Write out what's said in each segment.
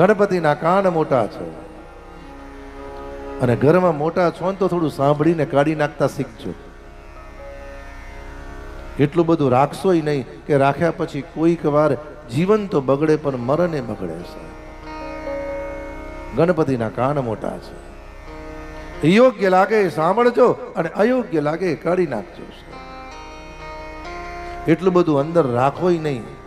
ગણપતિના કાન મોટા છે. અને ઘરમાં મોટા છો ને તો થોડું સાંભળીને કાઢી નાખતા શીખજો. એટલું બધું રાખશોય નહીં કે રાખ્યા પછી કોઈક વાર જીવન તો બગડે પણ મરણે બગડે છે. ગણપતિના કાન મોટા છે. યોગ્ય લાગે સાંભળજો અને અયોગ્ય લાગે કાઢી નાખજો. એટલું બધું અંદર રાખોય નહીં.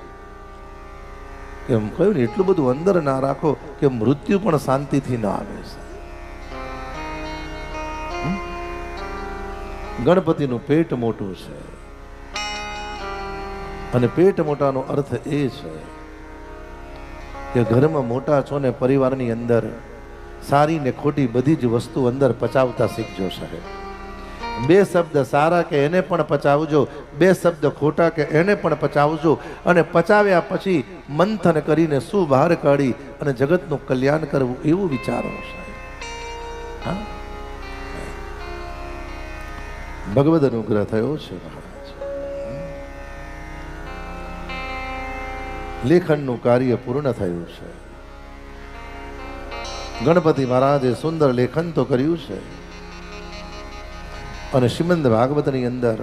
એમ કહ્યું ને, એટલું બધું અંદર ના રાખો કે મૃત્યુ પણ શાંતિથી ના આવે? ગણપતિનું પેટ મોટું છે. અને પેટ મોટાનો અર્થ એ છે કે ઘરમાં મોટા છો ને પરિવારની અંદર સારી ને ખોટી બધી જ વસ્તુ અંદર પચાવતા શીખજો સાહેબ. બે શબ્દ સારા કે એને પણ પચાવજો, બે શબ્દ ખોટા કે એને પણ પચાવજો. અને પચાવ્યા પછી મંથન કરીને શું બહાર કાઢી અને જગતનું કલ્યાણ કરવું એવું વિચારો ભગવદ અનુગ્રહ થયો છે લેખનનું કાર્ય પૂર્ણ થયું છે. ગણપતિ મહારાજે સુંદર લેખન તો કર્યું છે. અને શ્રીમંદ ભાગવતની અંદર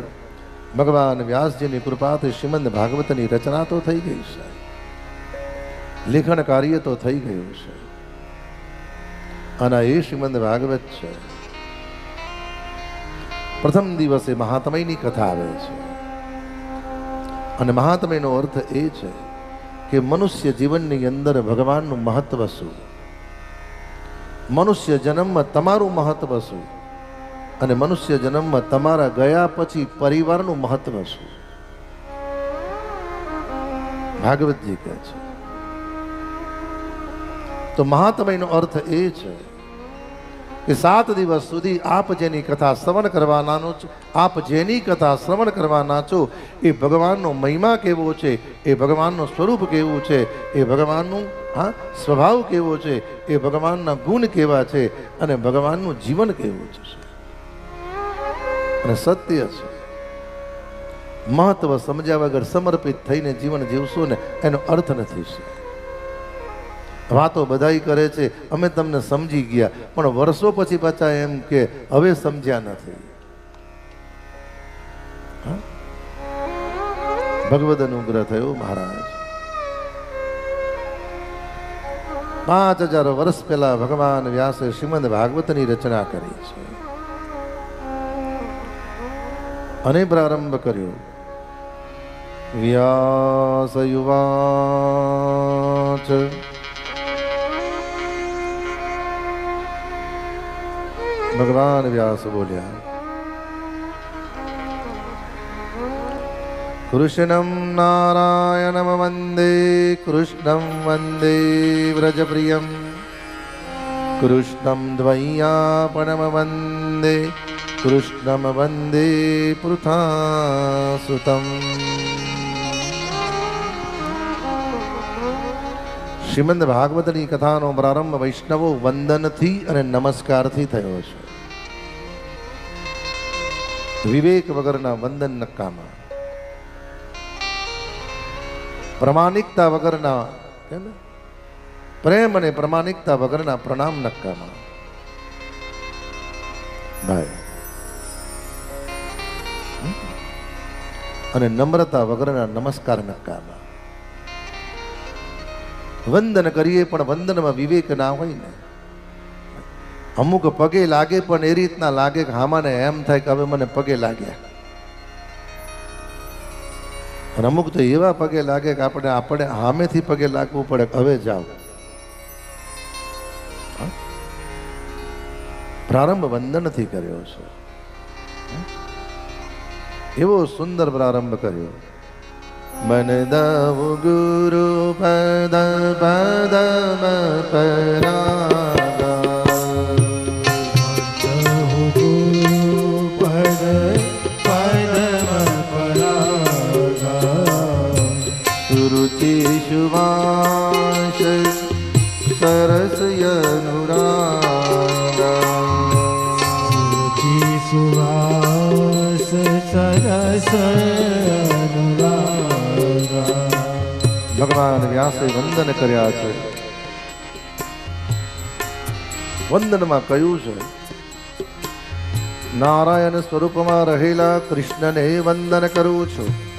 ભગવાન વ્યાસજીની કૃપાથી શ્રીમંદ ભાગવતની રચના તો થઈ ગઈ છે. લેખન કાર્ય તો થઈ ગયું છે. અને એ શ્રીમંદ ભાગવત છે. પ્રથમ દિવસે મહાત્મયની કથા આવે છે. અને મહાત્મયનો અર્થ એ છે કે મનુષ્ય જીવનની અંદર ભગવાનનું મહત્વ શું? મનુષ્ય જન્મમાં તમારું મહત્વ શું? અને મનુષ્ય જન્મમાં તમારા ગયા પછી પરિવારનું મહત્વ શું? ભાગવતજી કહે છે. તો મહાત્મયનો અર્થ એ છે કે સાત દિવસ સુધી આપ જેની કથા શ્રવણ કરવાના છો, આપ જેની કથા શ્રવણ કરવાના છો એ ભગવાનનો મહિમા કેવો છે, એ ભગવાનનું સ્વરૂપ કેવું છે, એ ભગવાનનું, હા, સ્વભાવ કેવો છે, એ ભગવાનના ગુણ કેવા છે, અને ભગવાનનું જીવન કેવું છે અને સત્ય છે. મહત્વ સમજ્યા વગર સમર્પિત થઈને જીવન જીવશો ને એનો અર્થ નથી વાતો બધાઈ કરે છે, અમે તમને સમજી ગયા, પણ વર્ષો પછી પાછા એમ કે હવે સમજ્યા નથી? ભગવદ અનુગ્રહ થયો મહારાજ. પાંચ હજાર વર્ષ પહેલા ભગવાન વ્યાસે શ્રીમદ ભાગવતની રચના કરી છે. અને પ્રારંભ કર્યો. વ્યાસ યુવાચ. ભગવાન વ્યાસ બોલ્યા. કૃષ્ણમ નારાયણમ વંદે, કૃષ્ણમ વંદે વ્રજપ્રિયમ. કૃષ્ણમ દ્વૈયાપણમ વંદે. કૃષ્ણમ વંદે પૃથાસુતમ શ્રીમદ ભાગવતની કથાનો પ્રારંભ વૈષ્ણવો વંદનથી અને નમસ્કારથી થયો છે વિવેક વગરના વંદન નક્કામાં પ્રમાણિકતા વગરના પ્રેમ અને પ્રમાણિકતા વગરના પ્રણામ નક્કામાં ભાઈ અને નમ્રતા વગરના નમસ્કાર નકામા વંદન કરીએ પણ વંદનમાં વિવેક ના હોય ને. અમુક પગે લાગે પણ એ રીતના લાગે કે હામાને એમ થાય કે હવે મને પગે લાગ્યા. અને અમુક તો એવા પગે લાગે કે આપણે આપણે હામેથી પગે લાગવું પડે હવે જાઓ. પ્રારંભ વંદનથી કર્યો છે. એવો સુંદર પ્રારંભ કર્યો. મન દવ ગુરુ પદ પદ સુરુચિ ભગવાન વ્યાસે વંદન કર્યા છે. વંદનમાં કહ્યું છે, નારાયણ સ્વરૂપમાં રહેલા કૃષ્ણને વંદન કરું છું.